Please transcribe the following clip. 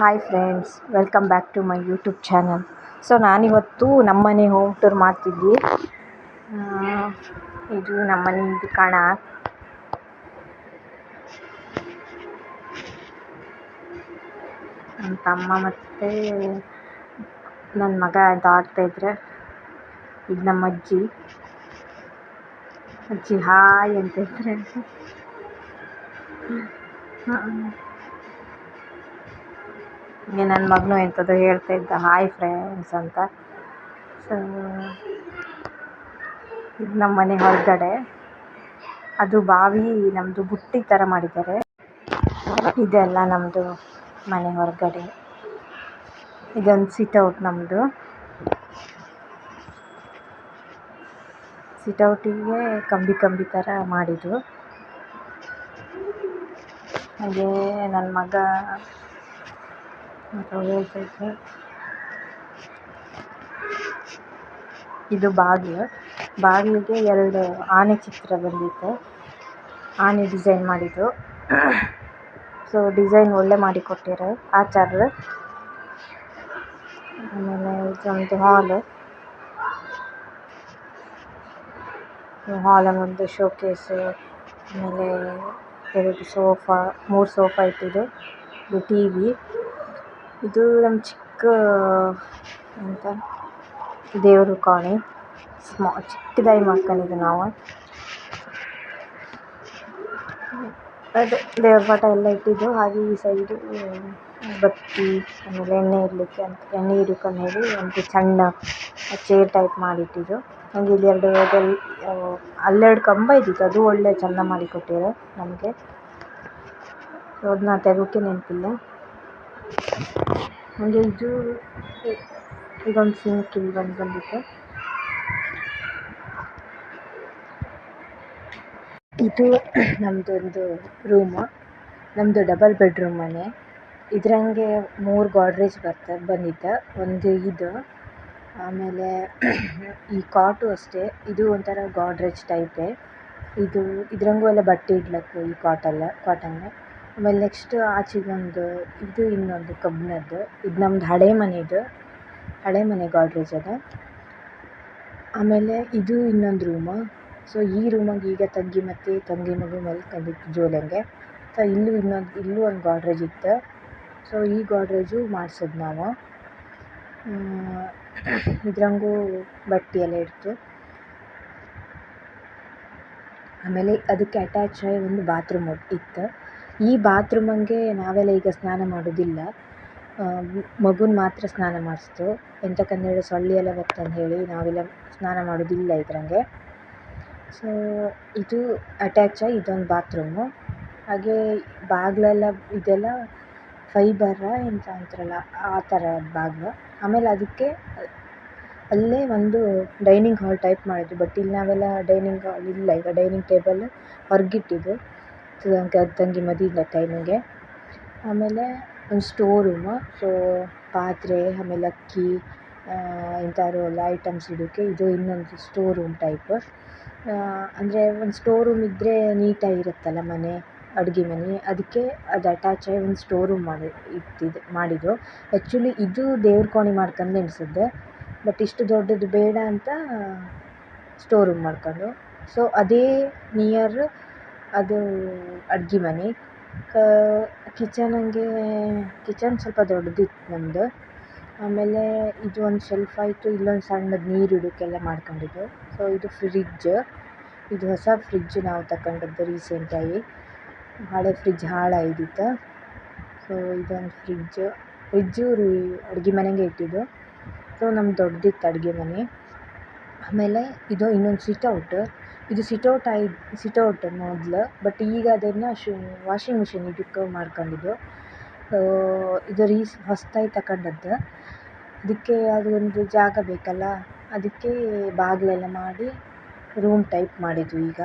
Hi friends welcome back to my YouTube channel so ನಾನಿವತ್ತು ನಮ್ಮನೆ home tour ಮಾಡ್ತಿದ್ವಿ. ಇದು ನಮ್ಮನೆ ಇದು ಕಾಣ. ನನ್ನ ತಮ್ಮ ಮತ್ತು ನನ್ನ ಮಗ ಅಂತ ಆಡ್ತಾಯಿದ್ರೆ ಇದು ನಮ್ಮ ಅಜ್ಜಿ. ಅಜ್ಜಿ ಹಾಯ್ ಅಂತ ಇದ್ರೆ. ಹೀಗೆ ನನ್ನ ಮಗನು ಎಂಥದ್ದು ಹೇಳ್ತಾ ಇದ್ದ ಹಾಯ್ ಫ್ರೆಂಡ್ಸ್ ಅಂತ. ಸೊ ಇದು ನಮ್ಮ ಮನೆ ಹೊರಗಡೆ. ಅದು ಬಾವಿ ನಮ್ಮದು ಬುಟ್ಟಿ ಥರ ಮಾಡಿದ್ದಾರೆ. ಇದೆಲ್ಲ ನಮ್ಮದು ಮನೆ ಹೊರಗಡೆ. ಇದೊಂದು ಸಿಟೌಟ್ ನಮ್ಮದು ಸಿಟೌಟಿಗೆ ಕಂಬಿ ಕಂಬಿ ಥರ ಮಾಡಿದ್ದು. ಹಾಗೆ ನನ್ನ ಮಗ ಇದು ಬಾಗಿಲು. ಬಾಗಿಲಿಗೆ ಎರಡು ಆನೆ ಚಿತ್ರ ಬಂದಿತ್ತು. ಆನೆ ಡಿಸೈನ್ ಮಾಡಿದ್ದು. ಸೊ, ಡಿಸೈನ್ ಒಳ್ಳೆ ಮಾಡಿ ಕೊಟ್ಟಿದ್ದಾರೆ ಆಚಾರ್ಯರು ಆಮೇಲೆ ಇದೊಂದು ಹಾಲು. ಹಾಲ ಶೋ ಶೋಕೇಸು, ಆಮೇಲೆ ಎರಡು ಸೋಫಾ, ಮೂರು ಸೋಫಾ ಇಟ್ಟಿದೆ ಇದು ಟಿ ವಿ. ಇದು ನಮ್ಮ ಚಿಕ್ಕ ಅಂತ ದೇವರು ಕೋಣೆ. ಸ್ಮಾ, ಚಿಕ್ಕದಾಗಿ ಮಾಡ್ಕೊಂಡಿದ್ದು ನಾವು. ಅದು ದೇವ್ರ ಪಟ ಎಲ್ಲ ಇಟ್ಟಿದ್ದು. ಹಾಗೆ ಈ ಸೈಡು ಬತ್ತಿ, ಆಮೇಲೆ ಎಣ್ಣೆ ಇಡಲಿಕ್ಕೆ ಅಂತ, ಎಣ್ಣೆ ಇಡಕ್ಕಂತ ಹೇಳಿ, ಒಂದು ಸಣ್ಣ ಚೇರ್ ಟೈಪ್ ಮಾಡಿಟ್ಟಿದ್ದು ಹಾಗೆ ಇಲ್ಲಿ ಎರಡು ಅಲ್ಲೆರಡು ಕಂಬ ಇದ್ದಿತ್ತು. ಅದು ಒಳ್ಳೆ ಚೆಂದ ಮಾಡಿ ನಮಗೆ. ಅದನ್ನ ತೆಗೋಕ್ಕೆ ನೆನಪಿಲ್ಲ. ಹಾಗೆ ಇದು ಇದೊಂದು ಸಿಂಕ್ ಇಲ್ಲಿ ಬಂದು ಬಂದಿತ್ತು. ಇದು ನಮ್ಮದೊಂದು ರೂಮು ನಮ್ಮದು ಡಬಲ್ ಬೆಡ್ರೂಮ್ ಮನೆ. ಇದ್ರಂಗೆ ಮೂರು ಗಾಡ್ರೇಜ್ ಬರ್ತಾ, ಬಂದಿತ್ತು. ಒಂದು ಇದು, ಆಮೇಲೆ ಈ ಕಾಟು ಅಷ್ಟೇ. ಇದು ಒಂಥರ ಗಾಡ್ರೇಜ್ ಟೈಪೇ ಇದು, ಇದ್ರಂಗೂ ಎಲ್ಲ ಬಟ್ಟೆ ಇಡ್ಲಕ್ಕೆ ಈ ಕಾಟಲ್ಲ ಕಾಟನ್ನೇ ಆಮೇಲೆ ನೆಕ್ಸ್ಟ್ ಆಚೆಗೊಂದು ಇದು ಇನ್ನೊಂದು ಕಬ್ಬಿಣದ್ದು. ಇದು ನಮ್ದು ಹಳೆ ಮನೆದು. ಹಳೆ ಮನೆ ಗಾಡ್ರೇಜ್ ಅದ. ಆಮೇಲೆ ಇದು ಇನ್ನೊಂದು ರೂಮು. ಸೊ ಈ ರೂಮಾಗ ಈಗ ತಂಗಿ ಮತ್ತು ತಂಗಿ ಮಗು ಮಲ್ಕೊಂಡಿತ್ತು ಜೋಲಂಗೆ ಸೊ ಇಲ್ಲೂ ಇನ್ನೊಂದು, ಇಲ್ಲೂ ಒಂದು ಗಾಡ್ರೇಜ್ ಇತ್ತು. ಸೊ ಈ ಗಾಡ್ರೇಜು ಮಾಡ್ಸಿದ್ದು ನಾವು. ಇದ್ರಂಗೂ ಬಟ್ಟೆ ಎಲ್ಲ ಇಡ್ತು. ಆಮೇಲೆ ಅದಕ್ಕೆ ಅಟ್ಯಾಚ್ ಆಗಿ ಒಂದು ಬಾತ್ರೂಮ್ ಇತ್ತು. ಈ ಬಾತ್ರೂಮಂಗೆ ನಾವೆಲ್ಲ ಈಗ ಸ್ನಾನ ಮಾಡೋದಿಲ್ಲ. ಮಗುನ ಮಾತ್ರ ಸ್ನಾನ ಮಾಡಿಸ್ತು. ಎಂತಕ್ಕಂದೇಳಿ ಸೊಳ್ಳೆ ಎಲ್ಲ ಹೇಳಿ ನಾವೆಲ್ಲ ಸ್ನಾನ ಮಾಡೋದಿಲ್ಲ ಇದ್ರಂಗೆ. ಸೊ ಇದು ಅಟ್ಯಾಚ್ ಇದೊಂದು ಬಾತ್ರೂಮು. ಹಾಗೆ ಬಾಗಿಲೆಲ್ಲ ಇದೆಲ್ಲ ಫೈಬರ ಎಂತ ಅಂತಾರಲ್ಲ, ಆ ಥರ ಬಾಗಿಲು. ಆಮೇಲೆ ಅದಕ್ಕೆ ಅಲ್ಲೇ ಒಂದು ಡೈನಿಂಗ್ ಹಾಲ್ ಟೈಪ್ ಮಾಡಿದ್ದು. ಬಟ್ ಇಲ್ಲಿ ನಾವೆಲ್ಲ ಡೈನಿಂಗ್ ಹಾಲ್ ಇಲ್ಲ. ಈಗ ಡೈನಿಂಗ್ ಟೇಬಲ್ ಹೊರಗಿಟ್ಟಿದ್ದು. ತಂಗಿ ಮದುವೆ ಟೈಮಿಗೆ ಆಮೇಲೆ ಒಂದು ಸ್ಟೋರ್ ರೂಮು ಸೊ ಪಾತ್ರೆ, ಆಮೇಲೆ ಅಕ್ಕಿ ಇಂಥವ್ರು ಎಲ್ಲ ಐಟಮ್ಸ್ ಇಡೋಕ್ಕೆ ಇದು ಇನ್ನೊಂದು ಸ್ಟೋರ್ ರೂಮ್ ಟೈಪ್ ಅಂದರೆ ಒಂದು ಸ್ಟೋರ್ ರೂಮ್ ಇದ್ದರೆ ನೀಟಾಗಿರುತ್ತಲ್ಲ ಮನೆ, ಅಡುಗೆ ಮನೆ, ಅದಕ್ಕೆ ಅದು ಅಟ್ಯಾಚ್ ಆಗಿ ಒಂದು ಸ್ಟೋರ್ ರೂಮ್ ಮಾಡಿ, ಇಟ್ಟಿದ್ದು, ಮಾಡಿದ್ದು. ಆ್ಯಕ್ಚುಲಿ ಇದು ದೇವ್ರ ಕೋಣೆ ಮಾಡ್ಕೊಂಡು ಎಣಿಸಿದ್ದೆ ಬಟ್ ಇಷ್ಟು ದೊಡ್ಡದು ಬೇಡ ಅಂತ ಸ್ಟೋರ್ ರೂಮ್ ಮಾಡ್ಕೊಂಡು. ಸೊ ಅದೇ ನಿಯರ್ ಅದು ಅಡುಗೆ ಮನೆ. ಕಿಚನ್ ಹಂಗೆ, ಕಿಚನ್ ಸ್ವಲ್ಪ ದೊಡ್ಡದಿತ್ತು ನಮ್ಮದು ಆಮೇಲೆ ಇದು ಒಂದು ಶೆಲ್ಫ್ ಆಯಿತು, ಇಲ್ಲೊಂದು ಸಣ್ಣದು ನೀರು ಇಡೋಕ್ಕೆಲ್ಲ ಮಾಡ್ಕೊಂಡಿದ್ದು. ಸೊ ಇದು ಫ್ರಿಡ್ಜ್ ಇದು ಹೊಸ ಫ್ರಿಡ್ಜ್ ನಾವು ತಗೊಂಡದ್ದು ರೀಸೆಂಟಾಗಿ ಹಳೆ ಫ್ರಿಡ್ಜ್ ಹಾಳಾಗಿದ್ದಿತ್ತು ಸೊ ಇದೊಂದು ಫ್ರಿಡ್ಜ್ ಫ್ರಿಡ್ಜು ಅಡುಗೆ ಮನೆಗೆ ಇಟ್ಟಿದ್ದು. ಸೊ ನಮ್ಮ ದೊಡ್ಡದಿತ್ತು ಅಡುಗೆ ಮನೆ. ಆಮೇಲೆ ಇದು ಇನ್ನೊಂದು ಸಿಟೌಟ್ ಇದು ಸಿಟೌಟ್ ಸಿಟ್ ಸಿಟೌಟ್ ಮೊದಲು ಬಟ್ ಈಗ ಅದನ್ನು ಶು ವಾಷಿಂಗ್ ಮಿಷಿನ್ ಇದಕ್ಕೆ ಮಾಡ್ಕೊಂಡಿದ್ದು. ಇದು ರೀಸ್ ಹೊಸ್ದಾಗಿ ತಗೊಂಡದ್ದು ಅದಕ್ಕೆ ಅದೊಂದು ಜಾಗ ಬೇಕಲ್ಲ, ಅದಕ್ಕೆ ಬಾಗಿಲೆಲ್ಲ ಮಾಡಿ ರೂಮ್ ಟೈಪ್ ಮಾಡಿದ್ದು ಈಗ.